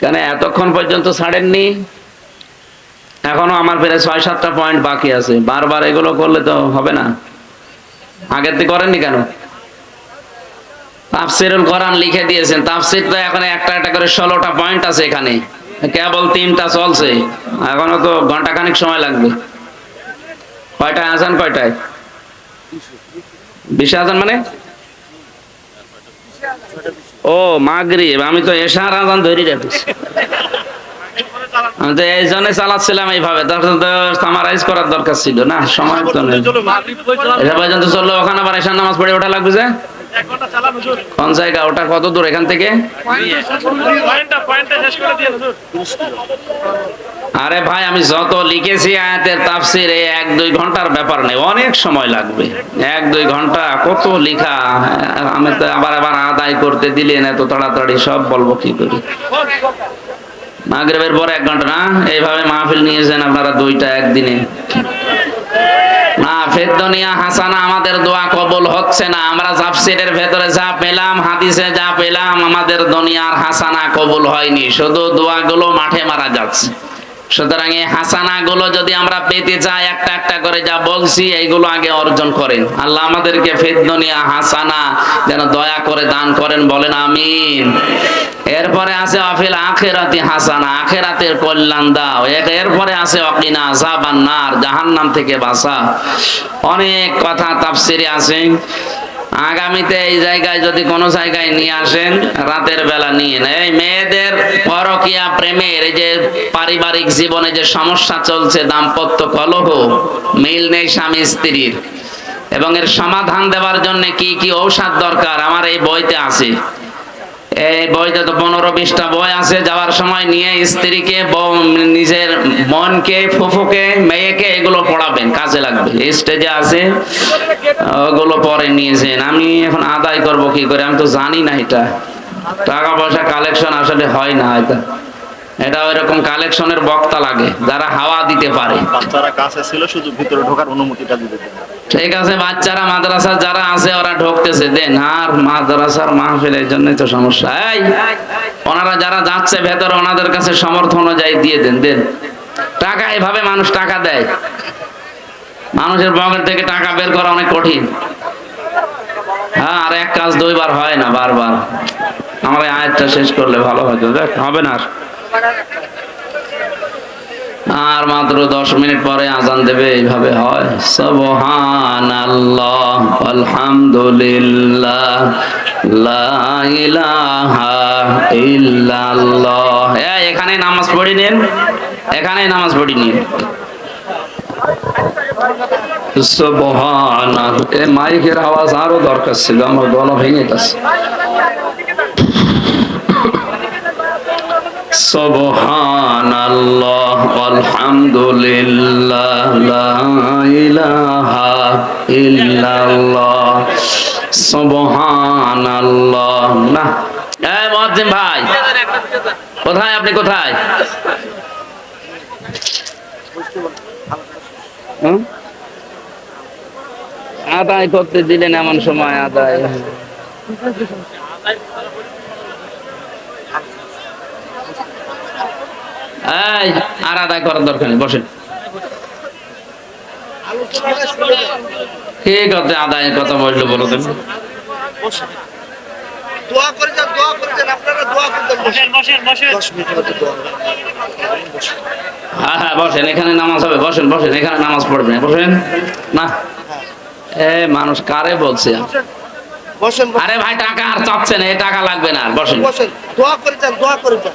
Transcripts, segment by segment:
কেন এতক্ষণ পর্যন্ত ছাড়েননি? এখনও আমার প্রায় ছয়, সাতটা পয়েন্ট বাকি আছে। বারবার এগুলো করলে তো হবে না। আগের থেকে করেননি কেন? তাফসিরুল কোরআন লিখে দিয়েছেন। তাফসির তো এখন একটা একটা করে ষোলোটা পয়েন্ট আছে এখানে। কেবল তিনটা চলছে। এখনও তো ঘণ্টা খানিক সময় লাগবে। কয়টায় আসান কয়টায়? বিশ আজান মানে? ও, মাগরিব, আমি তো এশার আজান ধরি রাখিস আমি তো এই জন্য চালাচ্ছিলাম এইভাবে সামারাইজ করার দরকার ছিল না, সময় তো নেই। এটা পর্যন্ত চলল, ওখানে আবার এশার নামাজ পড়ে ওঠা লাগবে যে? কোন জায়গা, ওটা কত দূর, এখান থেকে? আরে ভাই, আমি যত লিখেছি আয়াতের তাফসির এই এক দুই ঘণ্টার ব্যাপার নেই, অনেক সময় লাগবে। এক দুই ঘণ্টা, কত লিখা? আমি তো আবার আবার আদায় করতে দিলেন এত তাড়াতাড়ি সব বলব কি করি? মাগরেবের পরে এক ঘণ্টা, না? এইভাবে মাহফিল নিয়েছেন আপনারা দুইটা একদিনে। না ফেদ্দনিয়া হাসানা, আমাদের দোয়া কবুল হচ্ছে না। আমরা তাফসিরের ভেতরে যা পেলাম, হাদিসে যা পেলাম, আমাদের দুনিয়ার হাসানা কবুল হয়নি। শুধু দোয়াগুলো মাঠে মারা যাচ্ছে। সুতরাং এই হাসানা গুলো যদি আমরা পেতে চাই, একটা একটা করে যা বলছি, এইগুলো আগে অর্জন করেন। আল্লাহ আমাদেরকে ফেদ্দনিয়া হাসানা যেন দয়া করে দান করেন, বলেন আমিন। এরপরে আছে, অফিল আখেরাতি হাসানা, আখেরাতের কল্যাণ দাও। এর- এরপরে আছে, অকিনা আযাবান নার, জাহান্নাম থেকে বাঁচা। অনেক কথা তাফসিরে আছে। আগামীতে এই জায়গায় যদি কোনো জায়গায় নিয়ে আসেন, রাতের বেলা নিয়ে নেন। এই মেয়েদের পরকিয়া প্রেমের এই যে পারিবারিক জীবনে যে সমস্যা চলছে, দাম্পত্য কলহ, মিল নেই স্বামী স্ত্রীর। এবং এর সমাধান দেওয়ার জন্য কি কি ঔষধ দরকার? আমার এই বইতে আছে। এই বইতে তো পনেরো বিশটা আছে, যাওয়ার সময় নিয়ে স্ত্রীকে নিজের মনকে, ফুফুকে, মেয়েকে এগুলো পড়াবেন, কাজে লাগবে। স্টেজে আছে, ওগুলো পরে নিয়েছেন। আমি এখন আদায় করব কি করে? আমি তো জানি না এটা। টাকা পয়সা কালেকশন আসলে হয় না এটা এটা ওইরকম কালেকশনের বক্তা লাগে, যারা হাওয়া দিতে পারে। বাচ্চারা কাছে ছিল, শুধু ভিতরে ঢোকার অনুমতিটা দিতে। ঠিক আছে, বাচ্চারা মাদ্রাসা যারা আছে, ওরা ঢুকতেছে। দেন আর মাদ্রাসার মাহফিলের জন্য তো সমস্যা। এই, ওনারা যারা যাচ্ছে ভেতরে, ওনাদের কাছে সমর্থন অনুযায়ী দিয়ে দেন দেন। টাকা এভাবে মানুষ টাকা দেয়। মানুষের পকেট থেকে টাকা বের করা অনেক কঠিন। হ্যাঁ আর এক কাজ দুইবার হয় না বারবার। আমার আয়াতটা শেষ করলে ভালো হতো। দেখ, হবে না আর। মাত্র দশ মিনিট পরে আজান দেবে, এইভাবে হয়। সবহান আল্লাহ আলহামদুলিল্লাহ এখানে নামাজ পড়ি নিন, এখানে নামাজ পড়ি নিন। সুবহান এ, মাইকের আওয়াজ আরও দরকার ছিল, আমার গলা ভেঙে গেছে। সবহান আল্লাহ লা ভাই কোথায় আপনি কোথায়? আদায় করতে দিলেন এমন সময় আদায়। এই আর আদায় করার দরকার নেই বসেন। ঠিক আছে আদায়ের কথা বলল বলো তুমি দোয়া করে যান দোয়া করে যান আপনারা দোয়া করতেন বসেন। বসেন বসেন। দশ মিনিটের মধ্যে দোয়া হ্যাঁ হ্যাঁ বসেন এখানে নামাজ হবে বসেন বসেন এখানে নামাজ পড়বেন বসেন। না? এ মানুষ কারে বলছে? বসেন বসেন। আরে ভাই টাকা আর চাচ্ছে না এ টাকা লাগবে না আর বসেন। বসেন দোয়া করে যান দোয়া করে যান।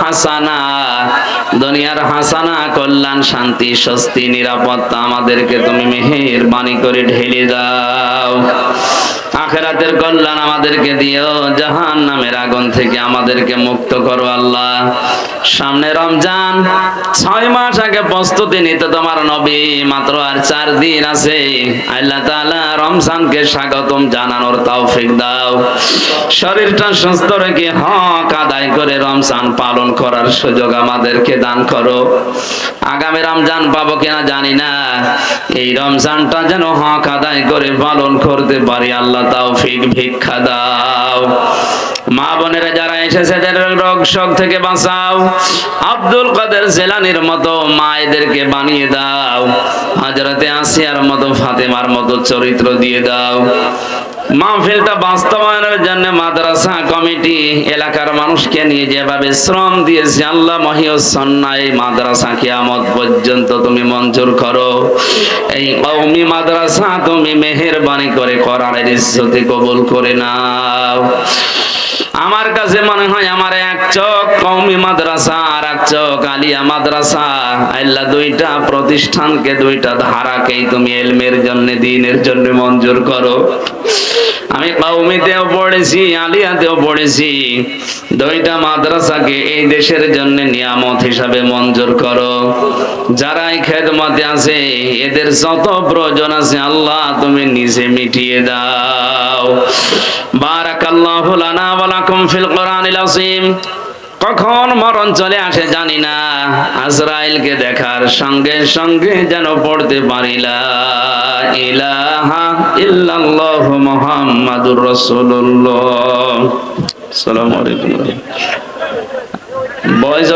হাসানা। দুনিয়ার হাসানা কল্যাণ শান্তি স্বস্তি নিরাপত্তা আমাদেরকে তুমি মেহেরবানি করে ঢেলে দাও। আখেরাতের কল্যাণ আমাদেরকে দিও জাহান নামের আগুন থেকে আমাদেরকে মুক্ত করো আল্লাহ। সামনে রমজান, ছয় মাস আগে প্রস্তুতি নিতে তোমার নবী, মাত্র আর চার দিন আছে। আল্লাহ তাআলা রমজানকে স্বাগতম জানানোর তৌফিক দাও। শরীরটা সুস্থ রেখে হক আদায় করে রমজান পালন করার সুযোগ আমাদেরকে দান করো। আগামী রমজান পাবো কিনা জানি না। এই রমজানটা যেন হক আদায় করে পালন করতে পারি আল্লাহ তৌফিক ভিক্ষা দাও। মা বোনেরা যারা এসেছে তাদের রোগ শোক থেকে বাঁচাও, আব্দুল কাদের জেলানির মতো মায়েদেরকে বানিয়ে দাও। হাজরাতে আসিয়ার মতো ফাতেমার মতো চরিত্র দিয়ে দাও। মাহফিলটা বাস্তবায়নের জন্য মাদ্রাসা, কমিটি, এলাকার মানুষকে নিয়ে যেভাবে শ্রম দিয়েছে, আল্লাহ মহিউসন্না মাদ্রাসা কিয়ামত পর্যন্ত তুমি মঞ্জুর করো। এই কওমি মাদ্রাসা তুমি মেহেরবানি করে কোরআনের ইজ্জতে কবুল করে নাও। আমার কাছে মনে হয় আমার এক চোখ কৌমি মাদ্রাসা আর এক চোখ আলিয়া মাদ্রাসা। আল্লাহ দুইটা প্রতিষ্ঠানকে, দুইটা ধারাকেই তুমি এলমের জন্য, দিনের জন্য মঞ্জুর করো। আমি বাউমিতেও পড়েছি আলিয়াতেও পড়েছি। দুইটা মাদ্রাসাকে এই দেশের জন্য নিয়ামত হিসাবে মঞ্জুর করো। যারা এই খেদমতে আছে, এদের যত প্রয়োজন আছে আল্লাহ তুমি নিজে মিটিয়ে দাও। বারাকাল্লাহু লানা ওয়া লাকুম ফিল কোরআনিল আযীম। কখন মরণ চলে আসে জানি না। আজরাইলকে দেখার সঙ্গে সঙ্গে যেন পড়তে পারিলা। ইলাহা ইল্লাল্লাহ মুহাম্মাদুর রাসূলুল্লাহ। আসসালামু আলাইকুম। বয়স